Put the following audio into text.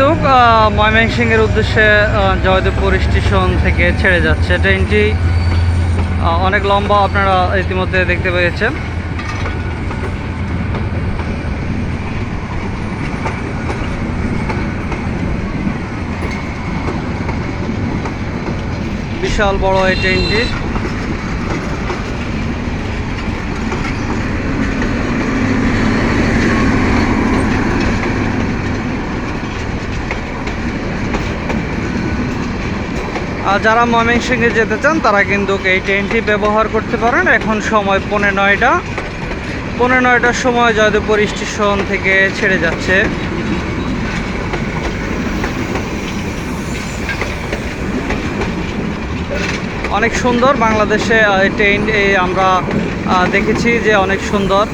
আহ, ময়মনসিংহের উদ্দেশ্যে জয়দেবপুর স্টেশন থেকে ছেড়ে যাচ্ছে। ট্রেনটি অনেক লম্বা আপনারা ইতিমধ্যে দেখতে পেয়েছেন। বিশাল বড় এই ট্রেনটি। যারা ময়মনসিংহে যেতে চান, তারা কিন্তু এই ট্রেনটি ব্যবহার করতে পারেন। এখন সময় পৌনে নয়টা। পৌনে নয়টার সময় জয়দেবপুর স্টেশন থেকে ছেড়ে যাচ্ছে। অনেক সুন্দর বাংলাদেশে ট্রেন আমরা দেখেছি যে অনেক সুন্দর।